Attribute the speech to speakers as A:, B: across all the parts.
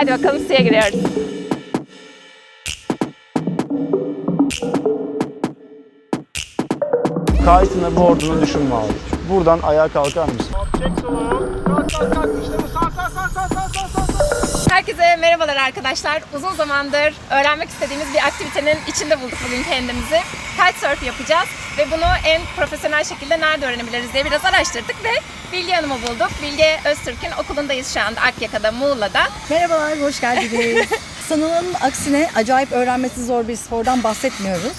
A: Haydi bakalım suya giriyoruz.
B: Kaytını, board'unu düşünme abi. Buradan ayağa kalkar mısın?
A: Herkese merhabalar arkadaşlar. Uzun zamandır öğrenmek istediğimiz bir aktivitenin içinde bulduk bugün kendimizi. Kitesurf yapacağız ve bunu en profesyonel şekilde nerede öğrenebiliriz diye biraz araştırdık ve Bilge Hanım'ı bulduk. Bilge Öztürk'ün okulundayız şu anda Akyaka'da, Muğla'da.
C: Merhabalar, hoş geldiniz. Sanılanın aksine acayip öğrenmesi zor bir spordan bahsetmiyoruz.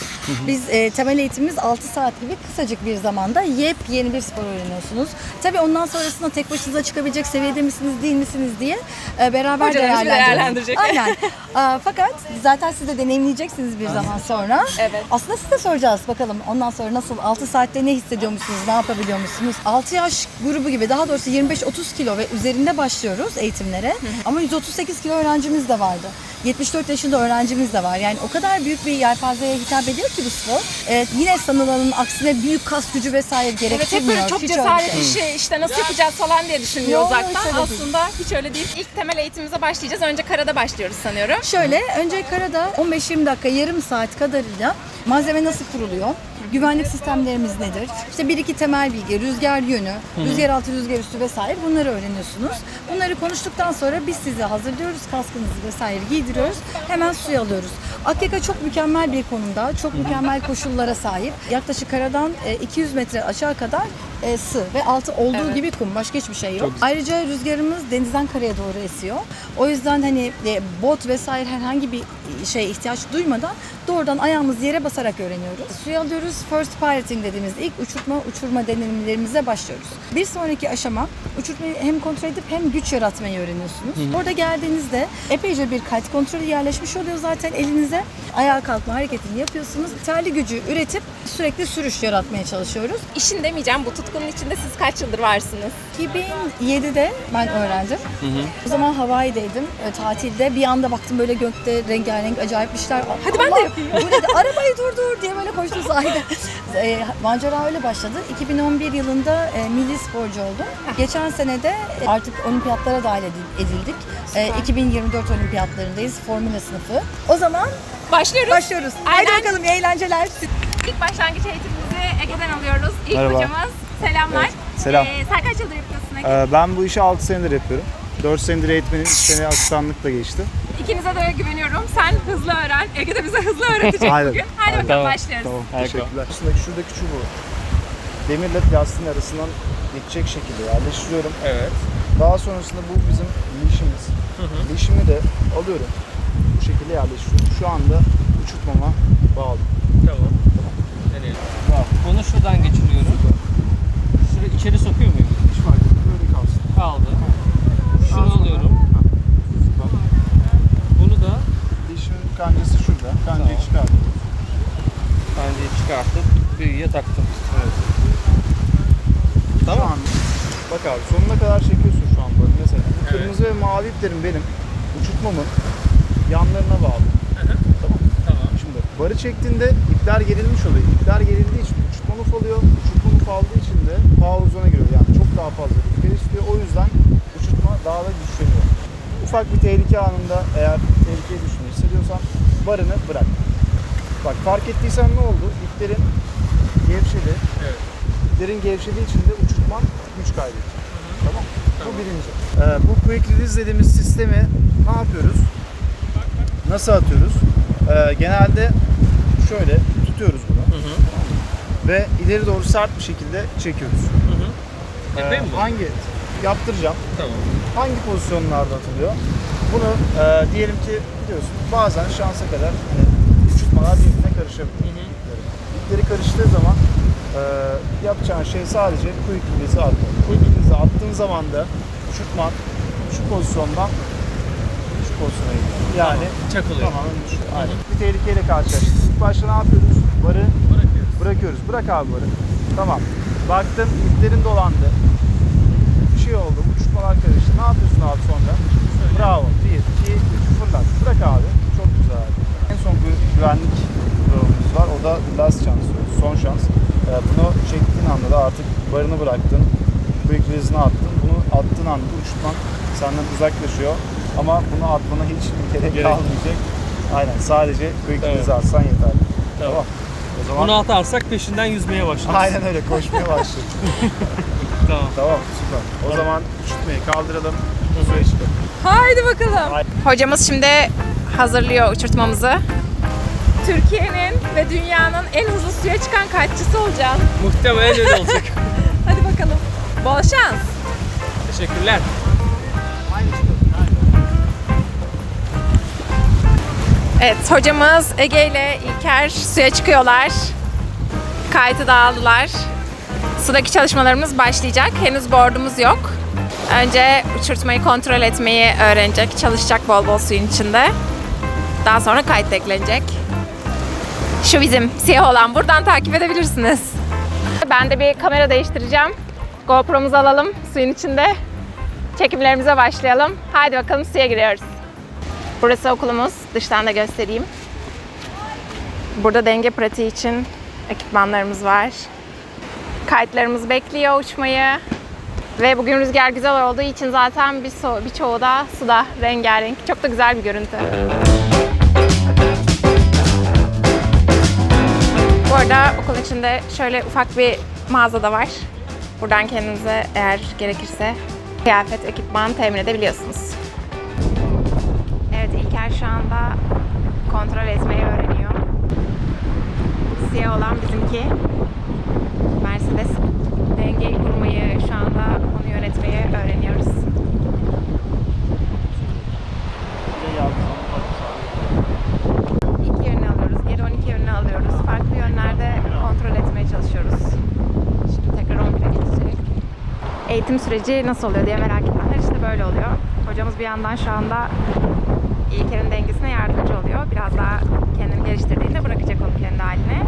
C: Biz e, temel eğitimimiz 6 saat gibi kısacık bir zamanda yepyeni bir spor öğreniyorsunuz. Tabii ondan sonrasında tek başınıza çıkabilecek seviyede misiniz değil misiniz diye e, beraber
A: Hocalarımız değerlendirecek.
C: Aynen. Aa, fakat zaten siz de deneyimleyeceksiniz bir zaman sonra.
A: Evet.
C: Aslında size soracağız bakalım ondan sonra nasıl 6 saatte ne hissediyormuşsunuz, ne yapabiliyormuşsunuz? 6 yaş grubu gibi daha doğrusu 25-30 kilo ve üzerinde başlıyoruz eğitimlere. Ama 138 kilo öğrencimiz de vardı. 74 yaşında öğrencimiz de var. Yani o kadar büyük bir yelpazeye hitap ediyor ki bu spor. Ee, yine sanılanın aksine büyük kas gücü vesaire
A: Evet
C: gerektirmiyor.
A: hep böyle çok
C: Hiç öyle
A: cesaret
C: şey.
A: işte nasıl yapacağız falan diye düşünüyor
C: Yok,
A: uzaktan.
C: hiç öyle değil.
A: Aslında hiç öyle değil. İlk temel eğitimimize başlayacağız. Önce karada başlıyoruz sanıyorum.
C: Şöyle önce karada 15-20 dakika yarım saat kadarıyla malzeme nasıl kuruluyor? Güvenlik sistemlerimiz nedir? İşte bir iki temel bilgi, rüzgar yönü, rüzgar altı, rüzgar üstü vesaire bunları öğreniyorsunuz. Bunları konuştuktan sonra biz sizi hazırlıyoruz, kaskınızı vesaire giydiriyoruz. Hemen suya alıyoruz. Akyaka çok mükemmel bir konumda, çok mükemmel koşullara sahip. Yaklaşık karadan e, 200 metre aşağı kadar e, sı ve altı olduğu
A: Evet.
C: gibi kum. Başka hiçbir şey yok. Ayrıca rüzgarımız denizden karaya doğru esiyor. O yüzden hani e, bot vesaire herhangi bir şey ihtiyaç duymadan doğrudan ayağımız yere basarak öğreniyoruz. Suya alıyoruz. First piloting dediğimiz ilk uçurtma uçurma deneyimlerimize başlıyoruz. Bir sonraki aşama uçurtmayı hem kontrol edip hem güç yaratmayı öğreniyorsunuz. Orada geldiğinizde epeyce bir kite kontrolü yerleşmiş oluyor zaten elinize. Ayağa kalkma hareketini yapıyorsunuz. Terli gücü üretip sürekli sürüş yaratmaya çalışıyoruz.
A: İşin demeyeceğim bu tutkunun içinde siz kaç yıldır varsınız?
C: 2007'de ben öğrendim. O zaman Hawaii'deydim e, tatilde. Bir anda baktım böyle gökte rengarenk acayip işler.
A: Hadi ben de yapayım.
C: Bu dedi arabayı durdur diye böyle koştum sahilde. e, macera öyle başladı. 2011 yılında e, milli sporcu oldum. Geçen sene de e, artık olimpiyatlara dahil edil- edildik. E, 2024 olimpiyatlarındayız formüle sınıfı. O zaman
A: Başlıyoruz.
C: başlıyoruz. Haydi
A: Aynen.
C: bakalım iyi eğlenceler.
A: İlk başlangıç eğitimimizi Ege'den alıyoruz. İlk
B: Merhaba.
A: hocamız. Selamlar.
B: Evet, selam.
A: Ee, sen kaç yıldır yapıyorsun Ege?
B: Ee, ben bu işi 6 senedir yapıyorum. 4 senedir eğitmenim, 3 sene asistanlıkla geçti.
A: İkinize de güveniyorum. Sen hızlı öğren. Ege de bize hızlı öğretecek
B: Aynen.
A: bugün. Hadi
B: Aynen.
A: bakalım
D: Tamam.
A: başlıyoruz.
B: Tamam, teşekkürler. Aslında şuradaki çubuğu demirle plastiğin arasından geçecek şekilde yerleştiriyorum.
D: Evet.
B: Daha sonrasında bu bizim leash'imiz. Leash'imi de alıyorum. Bu şekilde yerleştiriyorum. Şu anda uçurtmama bağlı.
D: Tamam. Deneyelim. Bunu şuradan geçiriyorum. Şuraya içeri sokuyor muyum?
B: Hiç fark etmiyor. Böyle kalsın.
D: Kaldı. Şunu alıyorum. Taktım. Evet. Tamam.
B: bak abi sonuna kadar çekiyorsun şu an böyle mesela. Bu
D: Evet.
B: kırmızı ve mavi iplerim benim uçurtmamın yanlarına bağlı. Tamam.
D: Tamam.
B: Şimdi barı çektiğinde ipler gerilmiş oluyor. İpler gerildiği için uçurtma muf alıyor. Uçurtma muf aldığı için de power zone'a giriyor. Yani çok daha fazla rüzgar istiyor. O yüzden uçurtma daha da güçleniyor. Ufak bir tehlike anında eğer tehlikeye düştüğünü hissediyorsan barını bırak. Bak fark ettiysen ne oldu? İplerin gevşedi.
D: Evet.
B: İplerin gevşediği için de uçurtman güç kaybetti. Tamam. Bu birinci. Ee, bu quick release dediğimiz sistemi ne yapıyoruz? Nasıl atıyoruz? Ee, genelde şöyle tutuyoruz bunu
D: Hı hı.
B: ve ileri doğru sert bir şekilde çekiyoruz.
D: Hı hı.
B: Ee, hangi yaptıracağım?
D: Tamam.
B: Hangi pozisyonlarda atılıyor? Bunu e, diyelim ki biliyorsun bazen şansa kadar hani, uçurtmalar birbirine karışabilir. İpleri karıştığı zaman e, yapacağın şey sadece quick release'i atmak. Quick release'i attığın zaman da uçurtman şu pozisyondan şu pozisyona gidiyor. Yani
D: Çakılıyor.
B: tamamen düşüyor. Aynen. Bir tehlikeyle karşılaştık. İlk başta ne yapıyoruz? Barı
D: Bırakıyoruz.
B: bırakıyoruz. Bırak abi barı. Tamam. Baktım iplerin dolandı. Bir şey oldu. Uçurtmalar karıştı. Ne yapıyorsun abi sonra? Bravo. Bir, iki, üç. Fırlat. Bırak abi. Çok güzel. En son güvenlik durumumuz var. O da last chance. Son şans. Ee, bunu çektiğin anda da artık barını bıraktın. Quick release'ini attın. Bunu attığın anda uçurtman senden uzaklaşıyor. Ama bunu atmana hiç gerek,
D: Gerek.
B: kalmayacak. Aynen sadece quick hızı atsan yeterli.
D: Tamam.
B: Tamam. O zaman
D: Bunu atarsak peşinden yüzmeye başlarız.
B: aynen öyle koşmaya başladık.
D: Tamam.
B: tamam süper. O zaman uçurtmayı kaldıralım. Çıkalım.
A: Haydi bakalım.
B: Haydi.
A: Hocamız şimdi hazırlıyor uçurtmamızı. Türkiye'nin ve dünyanın en hızlı suya çıkan kaççısı olacaksın.
D: Muhtemelen öyle olacak.
A: Hadi bakalım. Bol şans.
D: Teşekkürler.
A: Evet, hocamız Ege ile İlker suya çıkıyorlar. Kayıtı da aldılar. Sudaki çalışmalarımız başlayacak. Henüz boardumuz yok. Önce uçurtmayı kontrol etmeyi öğrenecek. Çalışacak bol bol suyun içinde. Daha sonra kayıt eklenecek. Şu bizim siyah olan. Buradan takip edebilirsiniz. Ben de bir kamera değiştireceğim. GoPro'muzu alalım suyun içinde. Çekimlerimize başlayalım. Haydi bakalım suya giriyoruz. Burası okulumuz. Dıştan da göstereyim. Burada denge pratiği için ekipmanlarımız var. Kayıtlarımız bekliyor uçmayı. Ve bugün rüzgar güzel olduğu için zaten bir so- birçoğu da suda rengarenk. Çok da güzel bir görüntü. Bu arada okulun içinde şöyle ufak bir mağaza da var. Buradan kendinize eğer gerekirse kıyafet, ekipman temin edebiliyorsunuz. Evet İlker şu anda kontrol etmeyi öğreniyor. Siyah olan bizimki Mercedes. Dengeyi kurmayı şu anda onu yönetmeyi öğreniyoruz. İki yönünü alıyoruz. Geri 12 yönünü alıyoruz. Farklı yönlerde kontrol etmeye çalışıyoruz. Şimdi tekrar 11'e geçecek. Eğitim süreci nasıl oluyor diye merak edenler işte böyle oluyor. Hocamız bir yandan şu anda İlker'in dengesine yardımcı oluyor. Biraz daha kendini geliştirdiğinde bırakacak onu kendi haline.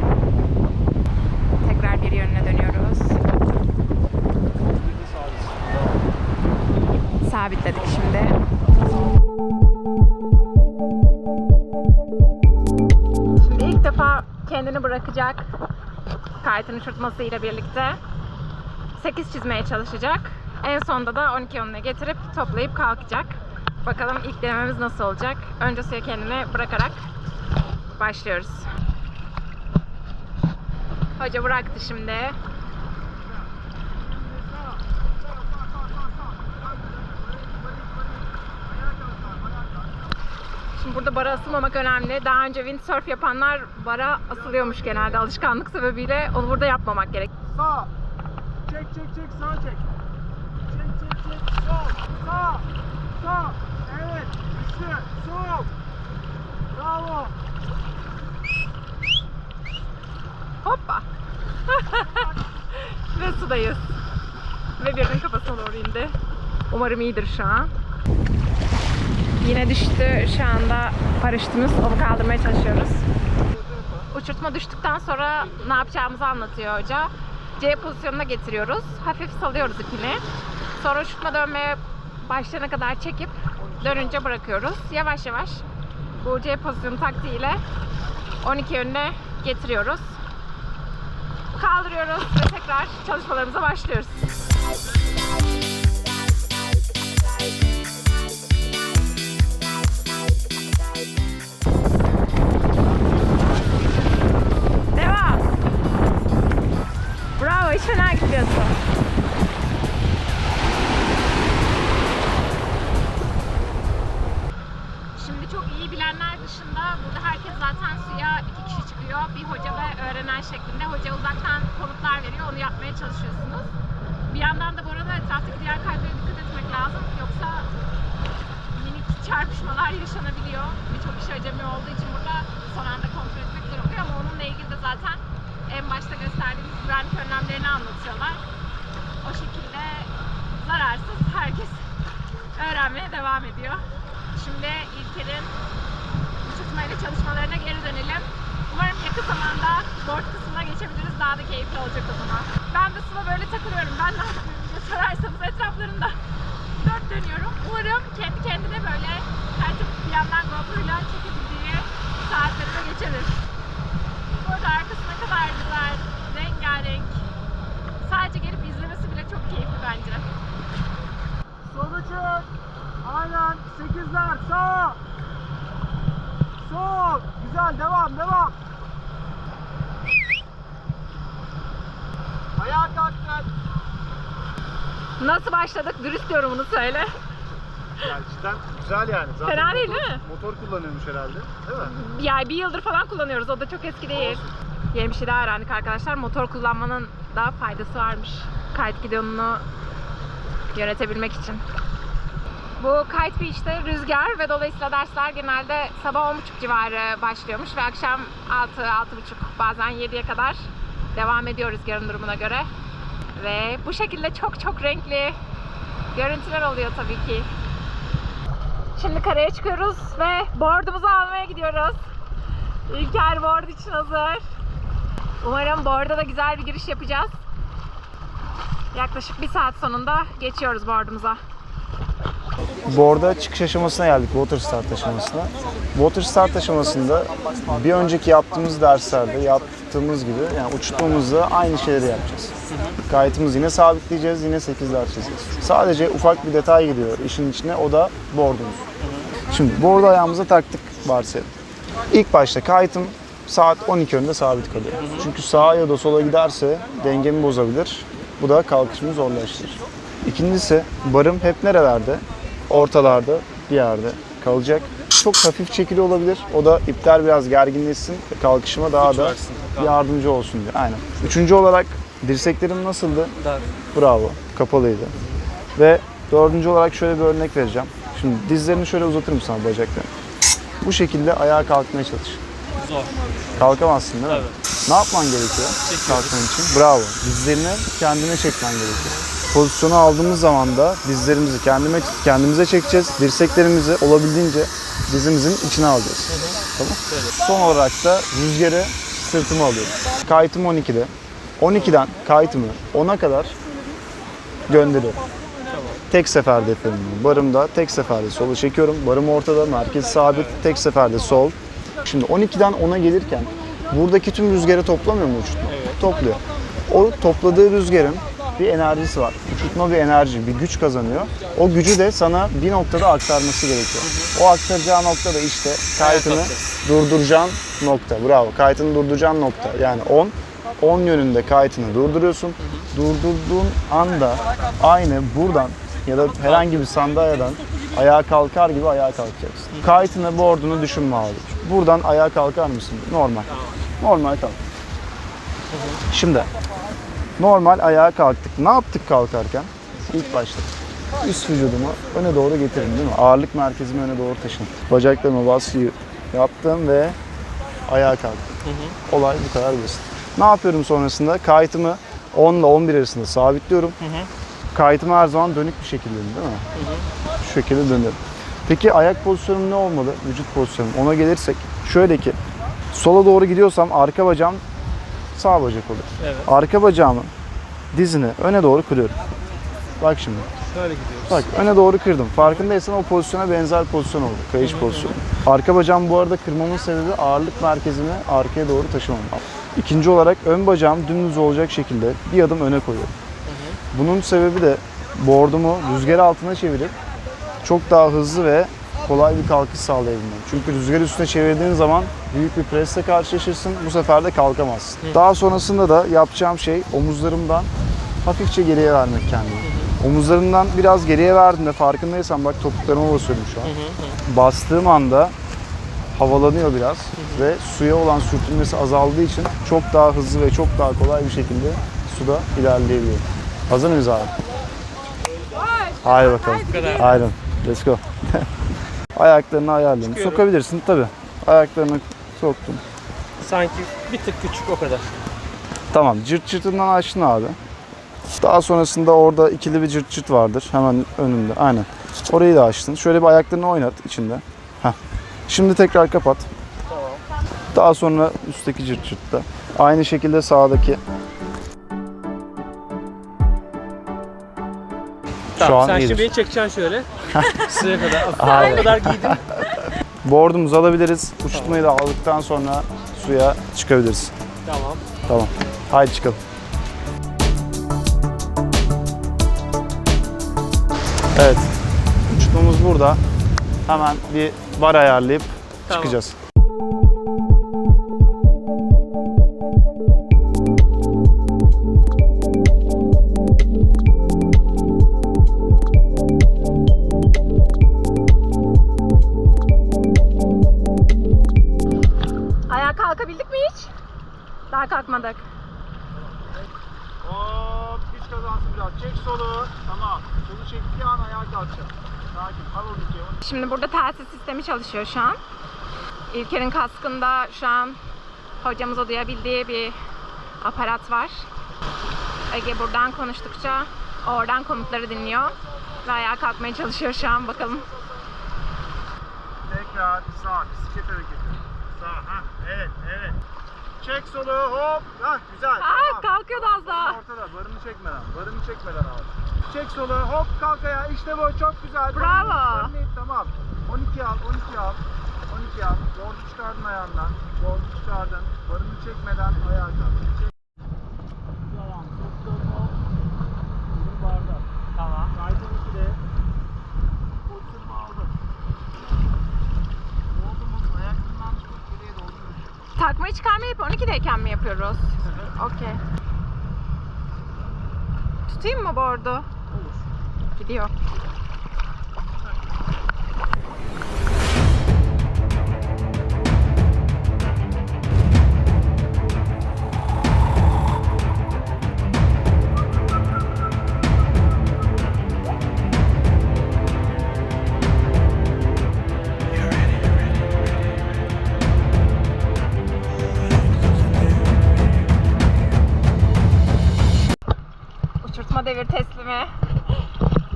A: Tekrar bir yönüne dönüyoruz. Sabitledik şimdi. Şimdi ilk defa kendini bırakacak. Kaytın uçurtmasıyla birlikte. 8 çizmeye çalışacak. En sonunda da 12 yönüne getirip toplayıp kalkacak. Bakalım ilk denememiz nasıl olacak. Önce suya kendini bırakarak başlıyoruz. Hoca bıraktı şimdi. Şimdi burada bara asılmamak önemli. Daha önce windsurf yapanlar bara asılıyormuş genelde alışkanlık sebebiyle. Onu burada yapmamak gerek.
B: Sağ. Çek çek çek sağ çek sol. Sağ. Sağ. Evet. Düştü. Sol. Bravo.
A: Hoppa. Ve sudayız. Ve birinin kafasına doğru indi. Umarım iyidir şu an. Yine düştü. Şu anda paraşütümüz. Onu kaldırmaya çalışıyoruz. Uçurtma düştükten sonra ne yapacağımızı anlatıyor hoca. C pozisyonuna getiriyoruz. Hafif salıyoruz ipini. Sonra uçurtma dönmeye başlayana kadar çekip dönünce bırakıyoruz. Yavaş yavaş bu C pozisyonu taktiğiyle 12 yönüne getiriyoruz kaldırıyoruz ve tekrar çalışmalarımıza başlıyoruz. Öğrenen şeklinde. Hoca uzaktan komutlar veriyor. Onu yapmaya çalışıyorsunuz. Bir yandan da bu arada etraftaki diğer kayıtlara dikkat etmek lazım. Yoksa minik çarpışmalar yaşanabiliyor. Birçok kişi acemi olduğu için burada son anda kontrol etmek zor. Ama onunla ilgili de zaten en başta gösterdiğimiz güvenlik önlemlerini anlatıyorlar. O şekilde zararsız herkes öğrenmeye devam ediyor. Şimdi İlker'in uçurtmayla çalışmalarına geri dönelim. Umarım yakın zamanda board kısmına geçebiliriz. Daha da keyifli olacak o zaman. Ben de suda böyle takılıyorum. Ben ne diye sorarsanız etraflarında dört dönüyorum. Umarım kendi kendine böyle artık bir yandan GoPro'yla çekebildiği saatleri de geçeriz. Burada arkası ne kadar güzel, rengarenk. Sadece gelip izlemesi bile çok keyifli bence.
B: Çek. Aynen. Sekizler. Sağ. Sol. Güzel. Devam. Devam. Ayağa kalktın.
A: Nasıl başladık? Dürüst yorumunu söyle.
B: Yani cidden güzel yani. Zaten
A: Fena değil,
B: motor,
A: değil mi?
B: Motor kullanıyormuş herhalde. Değil mi?
A: Yani bir yıldır falan kullanıyoruz. O da çok eski değil. Yeni bir şey daha öğrendik arkadaşlar. Motor kullanmanın daha faydası varmış. Kite gidonunu yönetebilmek için. Bu Kite Beach'te rüzgar ve dolayısıyla dersler genelde sabah 10.30 civarı başlıyormuş ve akşam 6, 6.30 bazen 7'ye kadar devam ediyor rüzgarın durumuna göre. Ve bu şekilde çok çok renkli görüntüler oluyor tabii ki. Şimdi karaya çıkıyoruz ve board'umuzu almaya gidiyoruz. İlker board için hazır. Umarım board'a da güzel bir giriş yapacağız. Yaklaşık bir saat sonunda geçiyoruz board'umuza.
B: Board'a çıkış aşamasına geldik, water start aşamasına. Water start aşamasında bir önceki yaptığımız derslerde yaptığımız gibi yani uçurtmamızda aynı şeyleri yapacağız. Kayıtımızı yine sabitleyeceğiz, yine 8'ler çizeceğiz. Sadece ufak bir detay gidiyor işin içine, o da board'umuz. Şimdi board'u ayağımıza taktık varsayalım. İlk başta kayıtım saat 12 önünde sabit kalıyor. Çünkü sağa ya da sola giderse dengemi bozabilir. Bu da kalkışımı zorlaştırır. İkincisi barım hep nerelerde? Ortalarda bir yerde kalacak. Çok hafif çekili olabilir. O da ipler biraz gerginleşsin kalkışıma daha da yardımcı olsun diye. Aynen. Üçüncü olarak dirseklerim nasıldı?
D: Dar.
B: Bravo. Kapalıydı. Ve dördüncü olarak şöyle bir örnek vereceğim. Şimdi dizlerini şöyle uzatır mısın abi bacaklarını? Bu şekilde ayağa kalkmaya çalış.
D: Zor.
B: Kalkamazsın değil mi?
D: Evet.
B: Ne yapman gerekiyor kalkman için? Bravo. Dizlerini kendine çekmen gerekiyor. Pozisyonu aldığımız zaman da dizlerimizi kendime, kendimize çekeceğiz. Dirseklerimizi olabildiğince dizimizin içine alacağız. Tamam. Son olarak da rüzgarı sırtıma alıyorum. Kayıtım 12'de. 12'den kayıtımı 10'a kadar gönderiyorum. Tek seferde yapıyorum. Barımda tek seferde sola çekiyorum. Barım ortada, merkez sabit, tek seferde sol. Şimdi 12'den 10'a gelirken buradaki tüm rüzgarı toplamıyor mu uçurtma? Topluyor. O topladığı rüzgarın bir enerjisi var. Uçurtma bir enerji, bir güç kazanıyor. O gücü de sana bir noktada aktarması gerekiyor. O aktaracağı nokta da işte kayıtını durduracağın nokta. Bravo. Kayıtını durduracağın nokta. Yani 10. 10 yönünde kayıtını durduruyorsun. Durdurduğun anda aynı buradan ya da herhangi bir sandalyeden ayağa kalkar gibi ayağa kalkacaksın. Kayıtını, board'unu düşünme abi. Buradan ayağa kalkar mısın? Normal. Normal kalk. Şimdi normal ayağa kalktık. Ne yaptık kalkarken? İlk başta üst vücudumu öne doğru getirdim değil mi? Ağırlık merkezimi öne doğru taşıdım. Bacaklarıma baskıyı yaptım ve ayağa kalktım. Olay bu kadar basit. Ne yapıyorum sonrasında? Kayıtımı 10 ile 11 arasında sabitliyorum. Kayıtımı her zaman dönük bir şekilde değil mi? Şu şekilde dönüyorum. Peki ayak pozisyonum ne olmalı? Vücut pozisyonum. Ona gelirsek şöyle ki sola doğru gidiyorsam arka bacağım sağ bacak olur.
D: Evet.
B: Arka bacağımın dizini öne doğru kırıyorum. Bak şimdi.
D: Şöyle gidiyoruz.
B: Bak öne doğru kırdım. Farkındaysan o pozisyona benzer pozisyon oldu. Kayış pozisyonu. Arka bacağım bu arada kırmamın sebebi ağırlık merkezimi arkaya doğru taşımam. İkinci olarak ön bacağım dümdüz olacak şekilde bir adım öne koyuyorum. Bunun sebebi de board'umu rüzgar altına çevirip çok daha hızlı ve kolay bir kalkış sağlayabilmem. Çünkü rüzgar üstüne çevirdiğin zaman büyük bir presle karşılaşırsın. Bu sefer de kalkamazsın. Daha sonrasında da yapacağım şey omuzlarımdan hafifçe geriye vermek kendimi. Omuzlarımdan biraz geriye verdiğimde farkındaysan bak topuklarıma basıyorum şu an. Bastığım anda havalanıyor biraz ve suya olan sürtünmesi azaldığı için çok daha hızlı ve çok daha kolay bir şekilde suda ilerleyebiliyorum. Hazır mıyız abi? Haydi bakalım. Aynen. Let's go. Ayaklarını ayarlayın.
D: Çıkıyorum.
B: Sokabilirsin tabi. Ayaklarını soktum.
D: Sanki bir tık küçük o kadar.
B: Tamam. Cırt cırtından açtın abi. Daha sonrasında orada ikili bir cırt cırt vardır. Hemen önünde. Aynen. Orayı da açtın. Şöyle bir ayaklarını oynat içinde. Heh. Şimdi tekrar kapat.
D: Tamam.
B: Daha sonra üstteki cırt cırtta. Aynı şekilde sağdaki.
D: Tamam,
B: an
D: sen
B: iyidir.
D: şimdi beni çekeceksin şöyle. Sıraya kadar. O kadar giydim.
B: Board'umuzu alabiliriz. Uçurtmayı da aldıktan sonra suya çıkabiliriz.
D: Tamam.
B: Tamam. Haydi çıkalım. Evet. Uçurtmamız burada hemen bir bar ayarlayıp
D: Tamam.
B: çıkacağız.
A: Kalkmadık.
B: Hop güç kazansın biraz. Çek solu. Tamam. Solu çektiği an ayağa kalkacak. Sakin. Al.
A: Şimdi burada telsiz sistemi çalışıyor şu an. İlker'in kaskında şu an hocamıza duyabildiği bir aparat var. Ege buradan konuştukça oradan komutları dinliyor ve ayağa kalkmaya çalışıyor şu an bakalım.
B: Tekrar sağ. Bisiklet hareketi. Sağ. Ha. Evet. Evet. Çek solu. Hop. Ha. Güzel.
A: Aa
B: tamam.
A: kalkıyordu az daha.
B: Ortada. Barını çekmeden. Barını çekmeden abi. Çek solu. Hop kalk ayağa. İşte bu. Çok güzel.
A: Bravo.
B: Barını barını. Tamam. 12 al. 12 al. 12 al. Bordu çıkardın ayağından. Bordu çıkardın. Barını çekmeden ayağa kalk. Çek. Tamam. Soktun. Hop. Bunun barda.
D: Tamam.
B: Kaydın ikide. Pozisyonu aldın. Oldu mu? Ayaklarından çıkıp geriye doğru yürü.
A: Takmayı çıkarmayı hep 12'deyken mi yapıyoruz? Okey. Tutayım mı bordu?
B: Olur.
A: Gidiyor. Devir teslimi.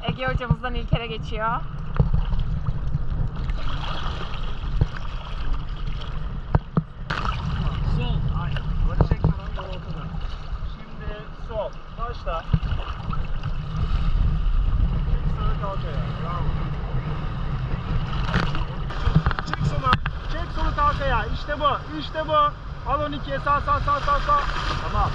A: Ege hocamızdan İlker'e geçiyor.
B: Sol. Aynen. Barı çekmeden doğru. Şimdi sol. Başla. Çek. Bravo. Çek sola. Çek solu. İşte bu. İşte bu. Al 12'ye sağ sağ sağ sağ sağ. Tamam.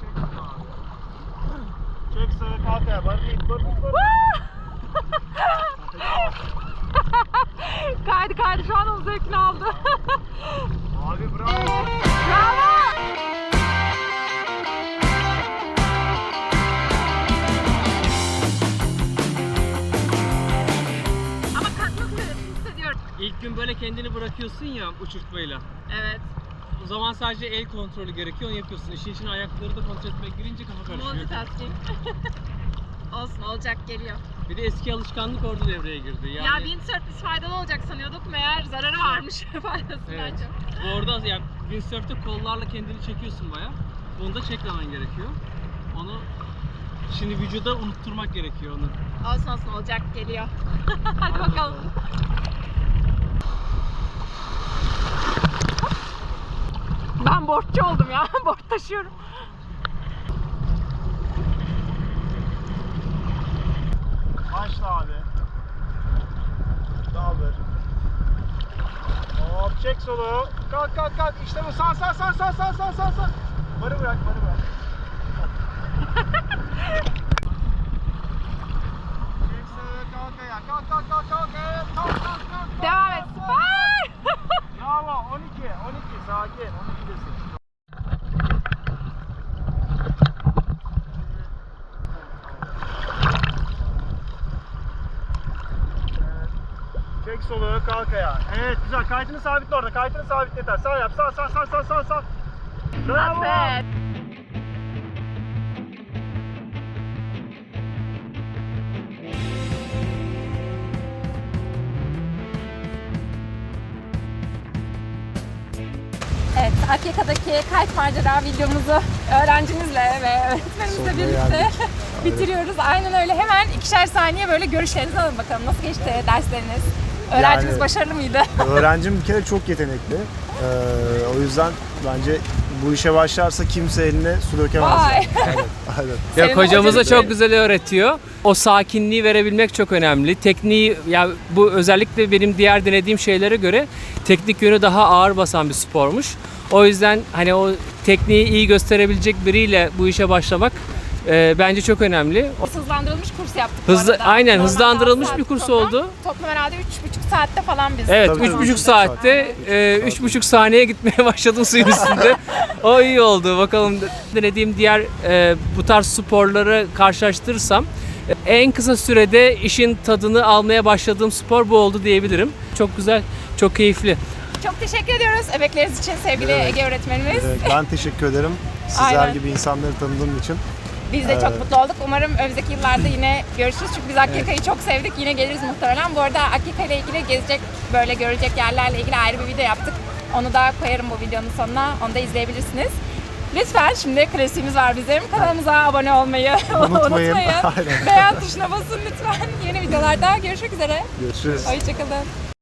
B: Çek sola. Çek sağa kalk ayağa. Barı it. Barı it. Barı it.
A: kaydı kaydı şu an onun zevkini aldı.
B: Abi bravo.
A: Bravo! Ama üzere hissediyorum.
D: İlk gün böyle kendini bırakıyorsun ya uçurtmayla.
A: Evet.
D: Zaman sadece el kontrolü gerekiyor onu yapıyorsun. İşin içine ayakları da kontrol etmek girince kafa karışıyor.
A: Multitasking. Olsun olacak geliyor.
D: Bir de eski alışkanlık orada devreye girdi. Yani,
A: Ya windsurf biz faydalı olacak sanıyorduk meğer zararı varmış faydasından
D: Evet.
A: çok.
D: Bu Orada yani windsurf'te kollarla kendini çekiyorsun baya. Bunu da çekmemen gerekiyor. Onu şimdi vücuda unutturmak gerekiyor onu.
A: Olsun olsun olacak geliyor. Hadi bakalım. Ben borççu oldum ya. Borç taşıyorum.
B: Başla abi. Daldır. Hop çek solu. Kalk kalk kalk. İşte bu. Sağ sağ sağ sağ sağ sağ sağ. Barı bırak barı bırak. çek sağa kalk ayağa. Kalk kalk kalk kalk ayağa. Kalk kalk kalk. kalk,
A: Devam et.
B: kalk, kalk.
A: Süper.
B: Bravo 12 12 sakin 12'desin. Çek solu kalk ayağa. Evet güzel kaytını sabitle orada. Kaytını sabit yeter. Sağ yap. Sağ sağ sağ sağ sağ sağ. Bravo.
A: Evet. Evet, Akyaka'daki kayıt macera videomuzu öğrencimizle ve öğretmenimizle birlikte bitiriyoruz. Aynen öyle. Hemen ikişer saniye böyle görüşlerinizi alın bakalım. Nasıl geçti dersleriniz? Öğrencimiz
B: Yani-
A: başarılı mıydı?
B: Öğrencim bir kere çok yetenekli. Ee, o yüzden bence bu işe başlarsa kimse eline su dökemez.
A: Vay.
B: yani. Aynen. Aynen.
A: Senin
E: Ya hocamız da
A: hocanın-
E: çok güzel öğretiyor. O sakinliği verebilmek çok önemli. Tekniği ya bu özellikle benim diğer denediğim şeylere göre teknik yönü daha ağır basan bir spormuş. O yüzden hani o tekniği iyi gösterebilecek biriyle bu işe başlamak
D: e, bence çok önemli.
A: Hızlandırılmış kurs yaptık bu
D: Hızlı-
A: arada.
D: aynen,
A: Normalde
D: hızlandırılmış
A: altı
D: bir
A: saat
D: kurs oldu.
A: Toplam herhalde 3,5 saatte falan biz.
D: Evet,
F: Tabii,
D: üç
F: tabii.
D: buçuk saatte e, üç buçuk saniye gitmeye başladım suyun üstünde. o iyi oldu. Bakalım denediğim diğer e, bu tarz sporları karşılaştırırsam e, en kısa sürede işin tadını almaya başladığım spor bu oldu diyebilirim. Çok güzel, çok keyifli.
A: Çok teşekkür ediyoruz emekleriniz için sevgili
B: Evet.
A: Ege öğretmenimiz.
B: Evet, ben teşekkür ederim. Sizler
A: Aynen.
B: gibi insanları tanıdığım için.
A: Biz de çok
B: Evet.
A: mutlu olduk. Umarım önümüzdeki yıllarda yine görüşürüz. Çünkü biz Akkika'yı çok sevdik. Yine geliriz muhtemelen. Bu arada Akkika ile ilgili gezecek, böyle görecek yerlerle ilgili ayrı bir video yaptık. Onu da koyarım bu videonun sonuna. Onu da izleyebilirsiniz. Lütfen şimdi klasiğimiz var bizim. Kanalımıza abone olmayı
B: Unutmayın.
A: unutmayın. Beğen tuşuna basın lütfen. Yeni videolarda görüşmek üzere.
B: Görüşürüz.
A: Hoşçakalın.